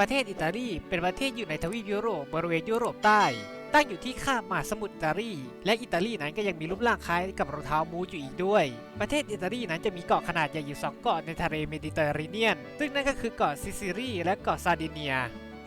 ประเทศอิตาลีเป็นประเทศอยู่ในทวีปยุโรปบริเวณยุโรปใต้ ตั้งอยู่ที่ข้ามมหาสมุทรอิตาลี และอิตาลีนั้นก็ยังมีรูปร่างคล้ายกับรองเท้ามูอยู่อีกด้วย ประเทศอิตาลีนั้นจะมีเกาะขนาดใหญ่อยู่สองเกาะในทะเลเมดิเตอร์เรเนียน ซึ่งนั่นก็คือเกาะซิซิลีและเกาะซาร์ดิเนีย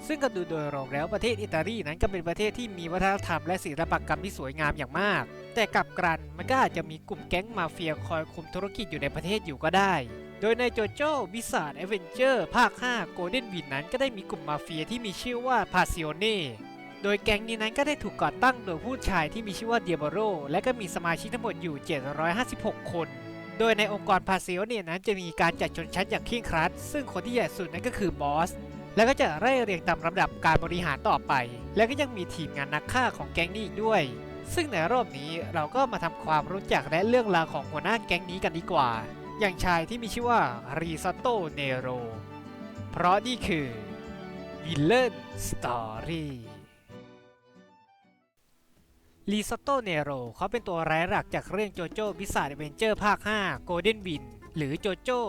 ซึ่งก็ดูโดยรวมแล้วประเทศอิตาลีนั้นก็เป็นประเทศที่มีวัฒนธรรมและศิลปกรรมที่สวยงามอย่างมาก แต่กลับกันมันก็อาจจะมีกลุ่มแก๊งมาเฟียคอยคุมธุรกิจอยู่ในประเทศอยู่ก็ได้ โดยในโจโจ้บิสาดเอเวนเจอร์ภาค5 Golden Win นั้นก็ได้มีกลุ่มมาเฟียที่มีชื่อว่าพาซิโอเน่โดยแก๊งนี้นั้นก็ได้ถูกก่อตั้งโดยผู้ชายที่มีชื่อว่าเดียบโรและก็มีสมาชิกทั้งหมดอยู่ 756 คน โดยในองค์กรพาซิโอเน่นั้นจะมีการจัดชนชั้นอย่างเคร่งครัด ซึ่งคนที่ใหญ่สุดนั้นก็คือบอส แล้วก็จะไล่เรียงตามลำดับการบริหารต่อไป แล้วก็ยังมีทีมงานนักฆ่าของแก๊งนี้อีกด้วย ซึ่งในรอบนี้เราก็มาทำความรู้จักและเรื่องราวของหัวหน้าแก๊งนี้กันดีกว่า อย่างชายที่มีชื่อว่ารีซ t โตเนโร เพราะนี่คือวิลเลนสตอรี่รีซ t โตเนโรเขาเป็นตัวร้ายหลักจากเรื่องโจโจ้บิสซาดเวนเจอร์ภาค5 Golden Win หรือโจโจ้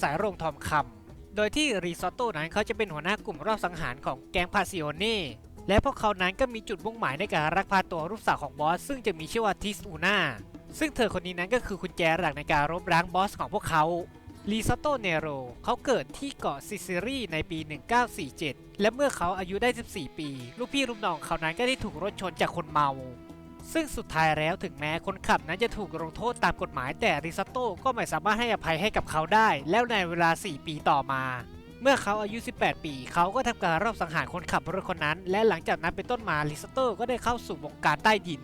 สายโรงทองคำ โดยที่รีซอตโต้นั้นเขาจะเป็นหัวหน้ากลุ่มรอบสังหารของแก๊งพาซิโอเน่และพวกเขานั้นก็มีจุดมุ่งหมายในการรักพาตัวลูกสาวของบอส ซึ่งจะมีชื่อว่าทิสอูนาซึ่งเธอคนนี้นั้นก็คือคุณแจหลักในการรบล้างบอสของพวกเขารีซอตโตเนโรเขาเกิดที่เกาะซิซิลีในปี 1947 และเมื่อเขาอายุได้ 14 ปี ลูกพี่ลูกน้องเขานั้นก็ได้ถูกรถชนจากคนเมา ซึ่งสุดท้ายแล้วถึงแม้คนขับนั้นจะถูกลงโทษตามกฎหมายแต่ริซาโต้ก็ไม่สามารถให้อภัยให้กับเขาได้ แล้วในเวลา 4 ปีต่อมา เมื่อเขาอายุ 18 ปี เขาก็ทำการรอบสังหารคนขับรถคนนั้น และหลังจากนั้นเป็นต้นมาริซาโต้ก็ได้เข้าสู่วงการใต้ดิน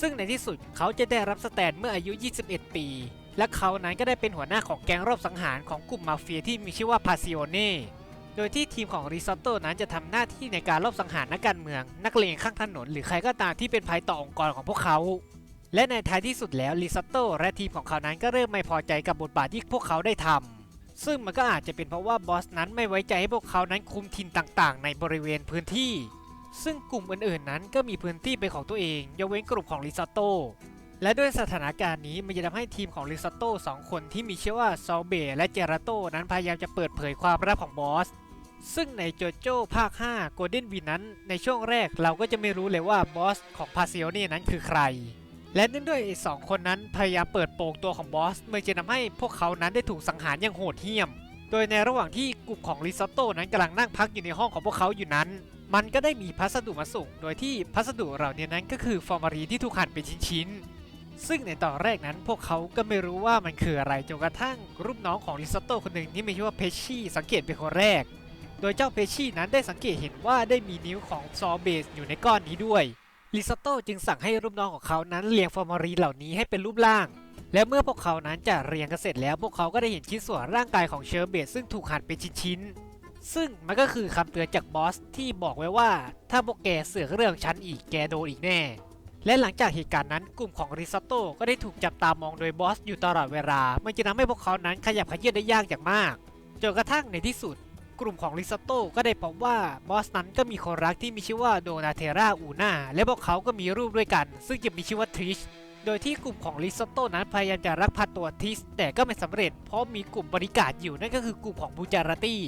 ซึ่งในที่สุดเขาจะได้รับสแตนเมื่ออายุ 21 ปี และเขานั้นก็ได้เป็นหัวหน้าของแก๊งรอบสังหารของกลุ่มมาเฟียที่มีชื่อว่าพาซิโอเน่ โดยที่ทีมของริซอตโต้นั้นจะทำหน้าที่ในการลอบสังหารนักการเมือง นักเลงข้างถนน หรือใครก็ตามที่เป็นภัยต่อองค์กรของพวกเขา และในท้ายที่สุดแล้วริซอตโต้และทีมของเขานั้นก็เริ่มไม่พอใจกับบทบาทที่พวกเขาได้ทำซึ่งมันก็อาจจะเป็นเพราะว่าบอสนั้นไม่ไว้ใจให้พวกเขานั้นคุมถิ่นต่างๆ ในบริเวณพื้นที่ ซึ่งกลุ่มอื่นๆนั้นก็มีพื้นที่เป็นของตัวเองยกเว้นกลุ่มของริซอตโต้ และด้วยสถานการณ์นี้มันจะทำให้ทีมของริซอตโต้สองคนที่มีชื่อว่าซอเบและเจราโต้นั้นพยายามจะเปิดเผยความลับของบอส ซึ่งในโจโจ้ภาค 5 Golden Win นั้น ในช่วงแรกเราก็จะไม่รู้เลยว่าบอสของพาซิโอเน่นั้นคือใคร และเนื่องด้วยสองคนนั้นพยายามเปิดโปงตัวของบอสมันจะทำให้พวกเขานั้นได้ถูกสังหารอย่างโหดเหี้ยม โดยในระหว่างที่กลุ่มของริซอตโต้นั้นกำลังนั่งพักอยู่ในห้องของพวกเขาอยู่นั้น มันก็ได้มีพัสดุมาส่ง โดยที่พัสดุเหล่านี้นั้นก็คือฟอร์มารีที่ถูกหั่นเป็นชิ้นๆ ซึ่งในตอนแรกนั้นพวกเขาก็ไม่รู้ว่ามันคืออะไรจนกระทั่งรูปน้องของริซอตโต้คนหนึ่งที่มีชื่อว่าเพชชี่สังเกตเป็นคนแรก โดยเจ้าเพชชี่นั้นได้สังเกตเห็นว่าได้มีนิ้วของซอเบสอยู่ในก้อนนี้ด้วยลิซอตโต้จึงสั่งให้รูปน้องของเขานั้นเรียงฟอร์มารีเหล่านี้ให้เป็นรูปร่าง และเมื่อพวกเขานั้นจะเรียงกันเสร็จแล้ว พวกเขาก็ได้เห็นชิ้นส่วนร่างกายของเชอร์เบสซึ่งถูกหั่นเป็นชิ้นๆซึ่งมันก็คือคำเตือนจากบอสที่บอกไว้ว่า ถ้าพวกแกเสือกเรื่องฉันอีกแกโดนอีกแน่ และหลังจากเหตุการณ์นั้นกลุ่มของริซอตโต้ก็ได้ถูกจับตามองโดยบอสอยู่ตลอดเวลา มันจะทำให้พวกเขานั้นขยับขยื่นได้ยากอย่างมาก จนกระทั่งในที่สุด กลุ่มของริซอตโต้ก็ได้พบว่าบอสนั้นก็มีคนรักที่มีชื่อว่าโดนาเทราอูนาและพวกเขาก็มีรูปด้วยกัน ซึ่งจะมีชื่อว่าทริชโดยที่กลุ่มของริซอตโต้นั้นพยายามจะรักพาตัวทิส แต่ก็ไม่สำเร็จ เพราะมีกลุ่มบริการอยู่นั่นก็คือกลุ่มของบูจาราตี้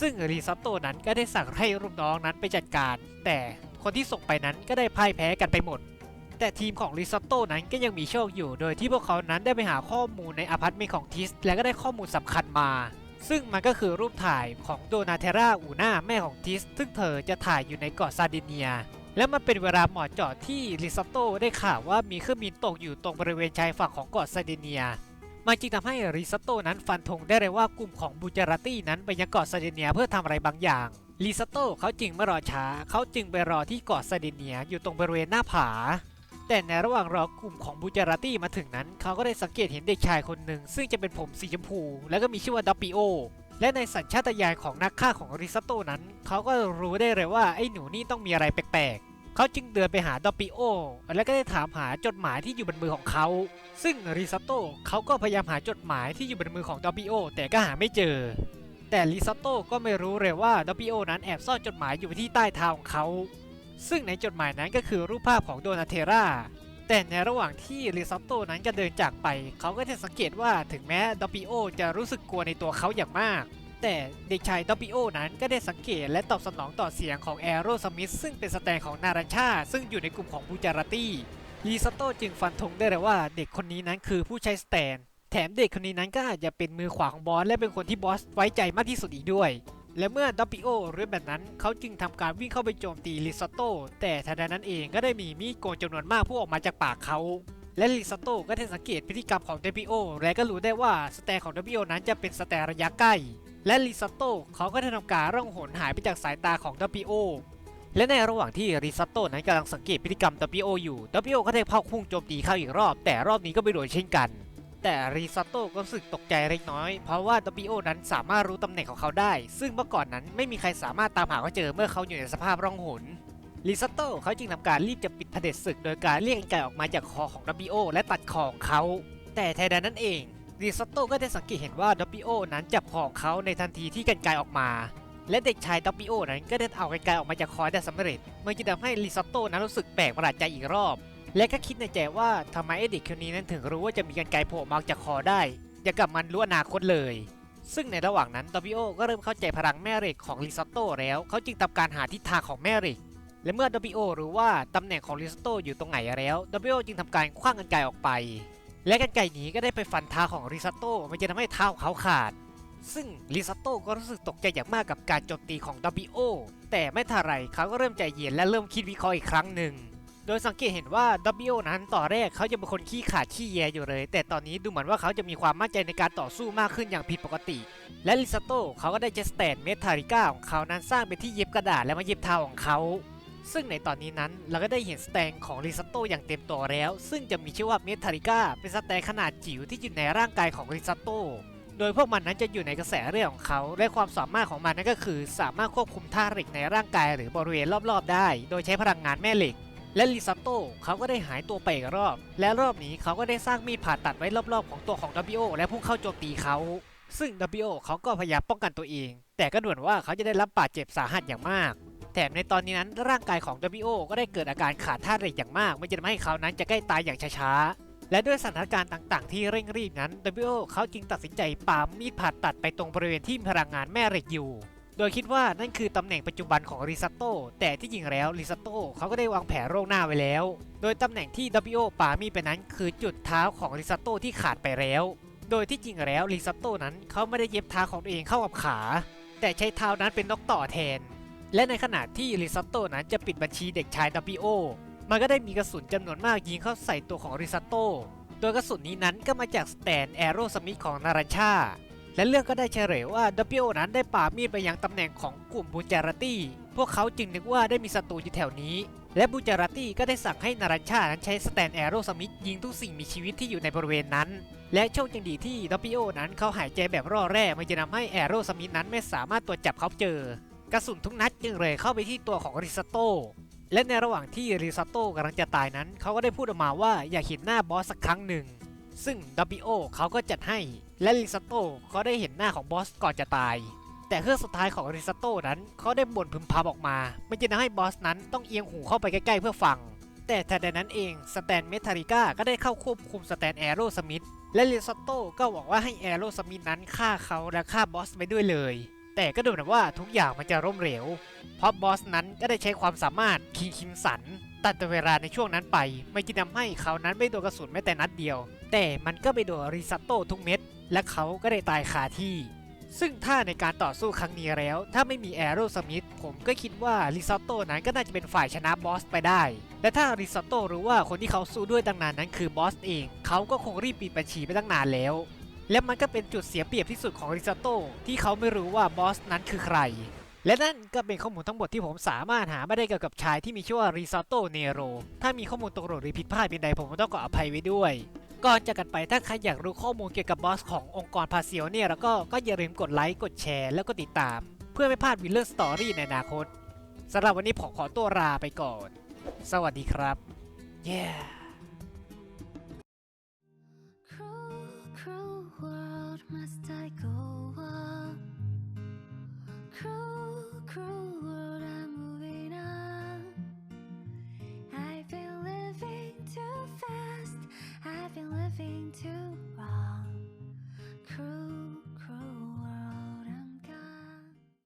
ซึ่งริซอตโต้นั้นก็ได้สั่งให้ลูกน้องนั้นไปจัดการ แต่คนที่ส่งไปนั้นก็ได้พ่ายแพ้กันไปหมด แต่ทีมของริซอตโต้นั้นก็ยังมีโชคอยู่ โดยที่พวกเขานั้นได้ไปหาข้อมูลในอพาร์ตเมนต์ของทิส และก็ได้ข้อมูลสำคัญมา ซึ่งมันก็คือรูปถ่ายของโดนาเทราอูนาแม่ของทิส ซึ่งเธอจะถ่ายอยู่ในเกาะซาดิเนีย และมันเป็นเวลาเหมาะเจาะที่ริซอตโต้ได้ข่าวว่ามีเครื่องบินตกอยู่ตรงบริเวณชายฝั่งของเกาะซาดิเนียมันจึงทำให้ริซอตโต้นั้นฟันธงได้เลยว่ากลุ่มของบูจาราตี้นั้นไปยังเกาะซาดิเนียเพื่อทำอะไรบางอย่างริซอตโต้เขาจึงไม่รอช้า เขาจึงไปรอที่เกาะซาดิเนียอยู่ตรงบริเวณหน้าผา แต่ในระหว่างรอกลุ่มของบูจาราตี้มาถึงนั้น เขาก็ได้สังเกตเห็นเด็กชายคนหนึ่ง ซึ่งจะเป็นผมสีชมพู แล้วก็มีชื่อว่าดับปิโอและในสัญชาตญาณของนักฆ่าของริซอตโต้นั้น เขาก็รู้ได้เลยว่าไอ้หนูนี่ต้องมีอะไรแปลกๆ เขาจึงเดินไปหาดอปปิโอ และก็ได้ถามหาจดหมายที่อยู่บนมือของเขา ซึ่งริซอตโต้เขาก็พยายามหาจดหมายที่อยู่บนมือของดอปปิโอ แต่ก็หาไม่เจอ แต่ริซอตโต้ก็ไม่รู้เลยว่าดอปิโอนั้นแอบซ่อนจดหมายอยู่ที่ใต้เท้าของเขา ซึ่งในจดหมายนั้นก็คือรูปภาพของโดนาเทราแต่ในระหว่างที่ริซอตโต้นั้นจะเดินจากไป เขาก็จะสังเกตว่าถึงแม้ดอปิโอจะรู้สึกกลัวในตัวเขาอย่างมาก แต่เด็กชายดอบิโอนั้นก็ได้สังเกตและตอบสนองต่อเสียงของแอโรสมิธซึ่งเป็นสแตนของนารันชา ซึ่งอยู่ในกลุ่มของบูจาราตี้ลีซาโตจึงฟันธงได้เลยว่าเด็กคนนี้นั้นคือผู้ใช้สแตน แถมเด็กคนนี้นั้นก็อาจจะเป็นมือขวาของบอสและเป็นคนที่บอสไว้ใจมากที่สุดอีกด้วย และเมื่อดอปิโอรู้แบบนั้นเขาจึงทำการวิ่งเข้าไปโจมตีลิซาโตแต่ทันใดนั้นเองก็ได้มีมีดโกนจำนวนมากพุ่งออกมาจากปากเขาและลิซาโตก็ได้สังเกตพฤติกรรมของเดปิโอและก็รู้ได้ว่าสแตนของเดปิโอนั้นจะเป็นสแตนระยะใกล้ และลิซาโตเขาก็ได้ทำการร่องหนหายไปจากสายตาของเดปิโอและในระหว่างที่ริซาโตนั้นกำลังสังเกตพฤติกรรม W.O อยู่ W.O ก็ได้เผาพุ่งโจมตีเข้าอีกรอบ แต่รอบนี้ก็ไม่โดนเช่นกัน แต่ริซาโต้ก็รู้สึกตกใจเล็กน้อย เพราะว่า W.O นั้นสามารถรู้ตำแหน่งของเขาได้ ซึ่งเมื่อก่อนนั้นไม่มีใครสามารถตามหาเขาเจอเมื่อเขาอยู่ในสภาพร่องหนริซาโต้เขาจึงทำการรีบจะปิดเผด็จศึก โดยการเรียกไก่ออกมาจากคอของ W.O และตัดคอของเขา แต่แทนนั้นเองริซาโต้ก็ได้สังเกตเห็นว่า W.O นั้นจับคอของเขาในทันทีที่กันไกออกมา และเด็กชายดับบิโอนั้นก็ได้เอาไกลๆออกมาจากคอได้สำเร็จมันจะทำให้ลิซาโต้นั้นรู้สึกแปลกประหลาดใจอีกรอบ และก็คิดในใจว่าทำไมไอด็กคนนี้นั้นถึงรู้ว่าจะมีกันไกโผล่มาจากคอได้อย่างกับมันรู้อนาคตเลย ซึ่งในระหว่างนั้นดับบิโอก็เริ่มเข้าใจพลังแม่เหล็กของลิซาโต้แล้วเขาจึงทำการหาทิศทางของแม่เหล็กและเมื่อดับบิโอรู้ว่าตำแหน่งของลิซาโต้อยู่ตรงไหนแล้วดับบิโอจึงทำการคว้างกันไกออกไป และกันไกนี้ก็ได้ไปฟันเท้าของลิซาโต้มันจะทำให้เท้าของเขาขาด ซึ่งลิซาโต้ก็รู้สึกตกใจอย่างมากกับการโจมตีของดับบิโอแต่ไม่ทันไรเขาก็เริ่มใจเย็นและเริ่มคิดวิเคราะห์อีกครั้งหนึ่ง โดยสังเกตเห็นว่าดับบิโอนั้นต่อแรกเขาจะเป็นคนขี้ขาดขี้แยอยู่เลย แต่ตอนนี้ดูเหมือนว่าเขาจะมีความมั่นใจในการต่อสู้มากขึ้นอย่างผิดปกติ และลิซาโต้เขาก็ได้เจสแตนเมทาริก้าของเขานั้นสร้างเป็นที่เย็บกระดาษและมาเย็บเท้าของเขาซึ่งในตอนนี้นั้นเราก็ได้เห็นสแตนของลิซาโต้อย่างเต็มตัวแล้ว ซึ่งจะมีชื่อว่าเมทาริก้าเป็นสแตนขนาดจิ๋วที่อยู่ในร่างกายของลิซาโต้โดยพวกมันนั้นจะอยู่ในกระแสเลือดของเขา และความสามารถของมันนั่นก็คือ สามารถควบคุมท่าเหล็กในร่างกายหรือบริเวณรอบๆได้ โดยใช้พลังงานแม่เหล็ก และลิซาโต้เขาก็ได้หายตัวไปอีกรอบ และรอบนี้เขาก็ได้สร้างมีดผ่าตัดไว้รอบๆ ของตัวของ W.O และพุ่งเข้าโจมตีเขา ซึ่ง W.O เขาก็พยายามป้องกันตัวเอง แต่ก็ดูเหมือนว่าเขาจะได้รับบาดเจ็บสาหัสอย่างมาก แถมในตอนนี้นั้นร่างกายของ W.O ก็ได้เกิดอาการขาดธาตุเหล็กอย่างมาก มันจะทำให้เขานั้นจะใกล้ตายอย่างช้าๆ และด้วยสถานการณ์ต่างๆ ที่เร่งรีบนั้น W.O เขาจึงตัดสินใจปามีดผ่าตัดไปตรงบริเวณที่มีพลังงานแม่เหล็กอยู่ โดยคิดว่านั่นคือตำแหน่งปัจจุบันของริซาโต้แต่ที่จริงแล้วริซาโต้เขาก็ได้วางแผนโรคหน้าไว้แล้ว โดยตำแหน่งที่ W.O ปามีไปนั้นคือจุดเท้าของริซาโต้ที่ขาดไปแล้ว โดยที่จริงแล้วริซาโต้นั้นเขาไม่ได้เย็บเท้าของตัวเองเข้ากับขา แต่ใช้เท้านั้นเป็นนกต่อแทน และในขณะที่ริซาโต้นั้นจะปิดบัญชีเด็กชาย W.O มันก็ได้มีกระสุนจำนวนมากยิงเข้าใส่ตัวของริซาโต้โดยกระสุนนี้นั้นก็มาจากสแตนแอโรสมิธของนารันชา และเรื่องก็ได้เฉลยว่า W.O นั้นได้ป่ามีดไปยังตำแหน่งของกลุ่มบูจาราตี้พวกเขาจึงนึกว่าได้มีศัตรูอยู่แถวนี้ และบูจาราตี้ก็ได้สั่งให้นารันชานั้นใช้สแตนแอโรสมิธยิงทุกสิ่งมีชีวิตที่อยู่ในบริเวณนั้น และโชคยังดีที่ W.O นั้นเขาหายใจแบบร่อแร่มันจะทำให้แอโรสมิธนั้นไม่สามารถตรวจจับเขาเจอ กระสุนทุกนัดจึงเลยเข้าไปที่ตัวของริซาโต้และในระหว่างที่ริซาโต้กำลังจะตายนั้น เขาก็ได้พูดออกมาว่าอยากเห็นหน้าบอสสักครั้งหนึ่ง ซึ่ง W.O เขาก็จัดให้ และริซาโต้เขาได้เห็นหน้าของบอสก่อนจะตาย แต่เครื่องสุดท้ายของริซาโต้นั้นเขาได้บ่นพึมพำออกมามันจะทำให้บอสนั้นต้องเอียงหูเข้าไปใกล้ๆเพื่อฟัง แต่ทันใดนั้นเองสแตนเมทาริก้าก็ได้เข้าควบคุมสแตนแอโรสมิธและริซาโต้ก็หวังว่าให้แอโรสมิธนั้นฆ่าเขาและฆ่าบอสไปด้วยเลย แต่ก็ดูเหมือนว่าทุกอย่างมันจะร่มเหลวเพราะบอสนั้นก็ได้ใช้ความสามารถคิงคิมสัน ตัดเวลาในช่วงนั้นไป ไม่จะทำให้เขานั้นไม่โดนกระสุนแม้แต่นัดเดียว แต่มันก็ไปโดนริซาโต้ทุกเม็ด และเขาก็ได้ตายคาที่ ซึ่งถ้าในการต่อสู้ครั้งนี้แล้ว ถ้าไม่มีแอโรสมิธผมก็คิดว่าริซาโต้นั้นก็น่าจะเป็นฝ่ายชนะบอสไปได้ และถ้าริซาโต้รู้ว่าคนที่เขาสู้ด้วยตั้งนานนั้นคือบอสเอง เขาก็คงรีบปิดบัญชีไปตั้งนานแล้วและมันก็เป็นจุดเสียเปรียบที่สุดของริซาโต้ที่เขาไม่รู้ว่าบอสนั้นคือใคร และนั่นก็เป็นข้อมูลทั้งหมดที่ผมสามารถหามาได้เกี่ยวกับชายที่มีชื่อว่าริซาโตเนโร ถ้ามีข้อมูลตกหล่นหรือผิดพลาดเป็นใดผมก็ต้องขออภัยไว้ด้วย ก่อนจากกันไปถ้าใครอยากรู้ข้อมูลเกี่ยวกับบอสขององค์กรพาเซียวเนี่ยแล้วก็ก็อย่าลืมกดไลค์กดแชร์แล้วก็ติดตาม เพื่อไม่พลาดวิลเลอร์สตอรี่ในอนาคตสำหรับวันนี้ผมขอตัวลาไปก่อน สวัสดีครับ yeah